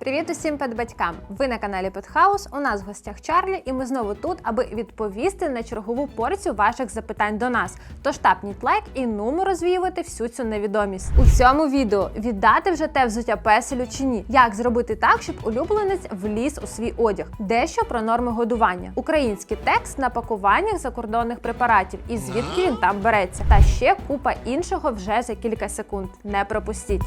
Привіт усім педбатькам! Ви на каналі Петхаус. У нас в гостях Чарлі, і ми знову тут, аби відповісти на чергову порцію ваших запитань до нас. Тож тапніть лайк і нумо розвіювати всю цю невідомість. У цьому відео віддати вже те взуття песелю чи ні? Як зробити так, щоб улюбленець вліз у свій одяг? Дещо про норми годування, український текст на пакуваннях закордонних препаратів і звідки він там береться. Та ще купа іншого вже за кілька секунд. Не пропустіть.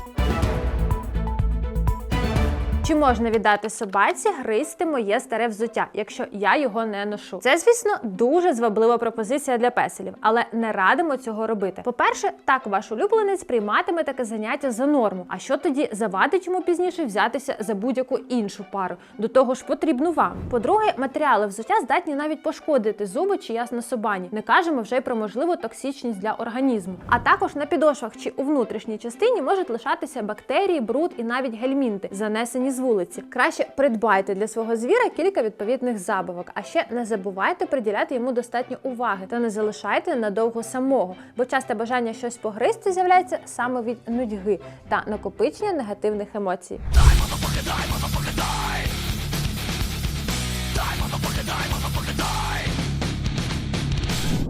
Чи можна віддати собаці гризти моє старе взуття, якщо я його не ношу? Це, звісно, дуже зваблива пропозиція для песелів, але не радимо цього робити. По-перше, так ваш улюбленець прийматиме таке заняття за норму. А що тоді завадить йому пізніше взятися за будь-яку іншу пару? До того ж, потрібну вам. По-друге, матеріали взуття здатні навіть пошкодити зуби чи ясно собані. Не кажемо вже й про можливу токсичність для організму. А також на підошвах чи у внутрішній частині можуть лишатися бактерії, бруд і навіть гельмінти, занесені з вулиці. Краще придбайте для свого звіра кілька відповідних забавок, а ще не забувайте приділяти йому достатньо уваги та не залишайте надовго самого, бо часте бажання щось погризти з'являється саме від нудьги та накопичення негативних емоцій.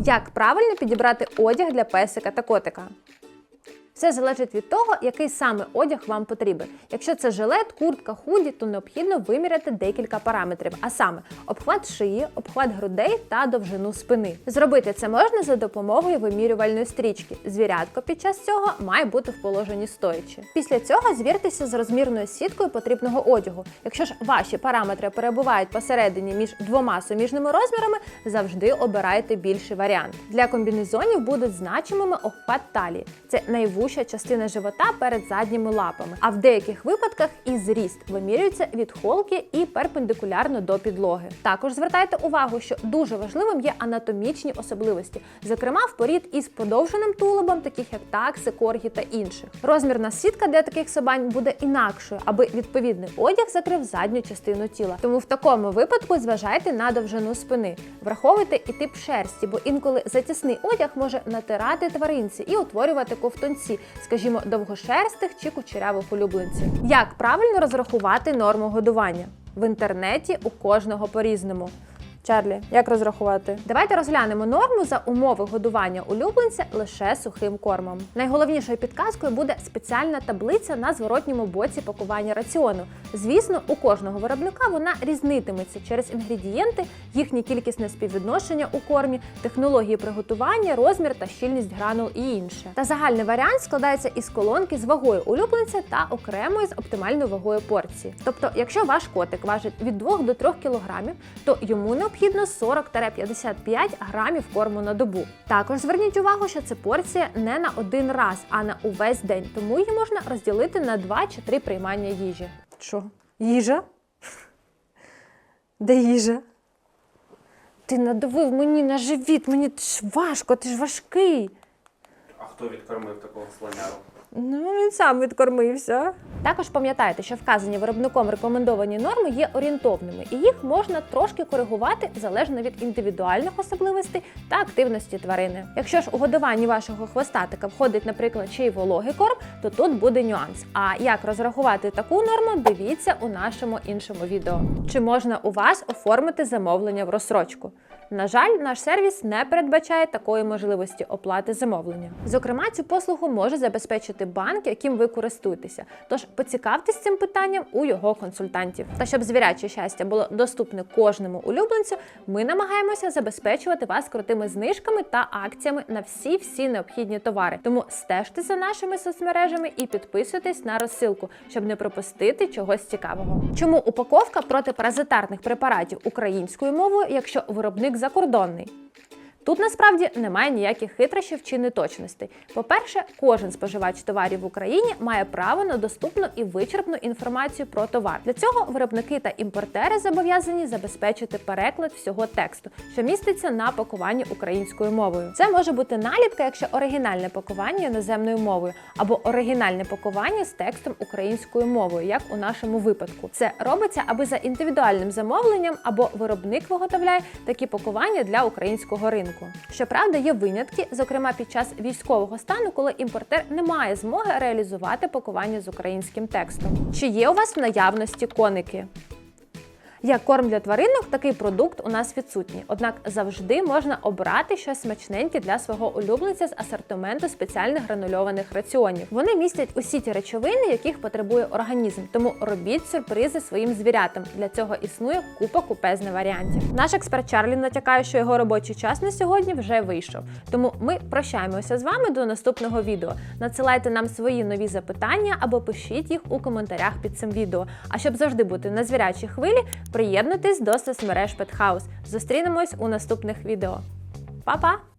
Як правильно підібрати одяг для песика та котика? Все залежить від того, який саме одяг вам потрібен. Якщо це жилет, куртка, худі, то необхідно виміряти декілька параметрів, а саме обхват шиї, обхват грудей та довжину спини. Зробити це можна за допомогою вимірювальної стрічки. Звірятко під час цього має бути в положенні стоячи. Після цього звіртеся з розмірною сіткою потрібного одягу. Якщо ж ваші параметри перебувають посередині між двома суміжними розмірами, завжди обирайте більший варіант. Для комбінезонів будуть значимими обхват талії. Це найвужча частина живота перед задніми лапами. А в деяких випадках і зріст вимірюється від холки і перпендикулярно до підлоги. Також звертайте увагу, що дуже важливим є анатомічні особливості, зокрема в порід із подовженим тулубом, таких як такси, коргі та інших. Розмірна сітка для таких собань буде інакшою, аби відповідний одяг закрив задню частину тіла. Тому в такому випадку зважайте на довжину спини. Враховуйте і тип шерсті, бо інколи затісний одяг може натирати тваринці і утворювати ковтунці, скажімо, довгошерстих чи кучерявих улюбленців. Як правильно розрахувати норму годування? В інтернеті у кожного по-різному. Чарлі, як розрахувати? Давайте розглянемо норму за умови годування улюбленця лише сухим кормом. Найголовнішою підказкою буде спеціальна таблиця на зворотньому боці пакування раціону. Звісно, у кожного виробника вона різнитиметься через інгредієнти, їхнє кількісне співвідношення у кормі, технології приготування, розмір та щільність гранул і інше. Та загальний варіант складається із колонки з вагою улюбленця та окремої з оптимальною вагою порції. Тобто, якщо ваш котик важить від 2 до 3 кг, то йому необхідно 40-55 грамів корму на добу. Також зверніть увагу, що це порція не на один раз, а на увесь день, тому її можна розділити на 2 чи 3 приймання їжі. Що? Їжа? Де їжа? Ти надавив мені на живіт, мені ж важко, ти ж важкий. А хто відкормив такого слоняру? Ну, він сам відкормився. Також пам'ятайте, що вказані виробником рекомендовані норми є орієнтовними, і їх можна трошки коригувати залежно від індивідуальних особливостей та активності тварини. Якщо ж у годуванні вашого хвостатика входить, наприклад, ще й вологий корм, то тут буде нюанс. А як розрахувати таку норму, дивіться у нашому іншому відео. Чи можна у вас оформити замовлення в розсрочку? На жаль, наш сервіс не передбачає такої можливості оплати замовлення. Зокрема, цю послугу може забезпечити банк, яким ви користуєтеся. Тож поцікавтесь цим питанням у його консультантів. Та щоб звіряче щастя було доступне кожному улюбленцю, ми намагаємося забезпечувати вас крутими знижками та акціями на всі всі необхідні товари. Тому стежте за нашими соцмережами і підписуйтесь на розсилку, щоб не пропустити чогось цікавого. Чому упаковка протипаразитарних препаратів українською мовою, якщо виробник закордонний? Тут насправді немає ніяких хитрощів чи неточностей. По-перше, кожен споживач товарів в Україні має право на доступну і вичерпну інформацію про товар. Для цього виробники та імпортери зобов'язані забезпечити переклад всього тексту, що міститься на пакуванні українською мовою. Це може бути наліпка, якщо оригінальне пакування іноземною мовою, або оригінальне пакування з текстом українською мовою, як у нашому випадку. Це робиться, аби за індивідуальним замовленням або виробник виготовляє такі пакування для українського ринку. Ринку. Щоправда, є винятки, зокрема під час військового стану, коли імпортер не має змоги реалізувати пакування з українським текстом. Чи є у вас в наявності коники? Як корм для тваринок, такий продукт у нас відсутній. Однак завжди можна обрати щось смачненьке для свого улюбленця з асортименту спеціальних гранульованих раціонів. Вони містять усі ті речовини, яких потребує організм. Тому робіть сюрпризи своїм звірятам. Для цього існує купа купезне варіантів. Наш експерт Чарлі натякає, що його робочий час на сьогодні вже вийшов. Тому ми прощаємося з вами до наступного відео. Надсилайте нам свої нові запитання або пишіть їх у коментарях під цим відео. А щоб завжди бути на звірячій хвилі, приєднуйтесь до соцмереж Петхаус. Зустрінемось у наступних відео. Па-па!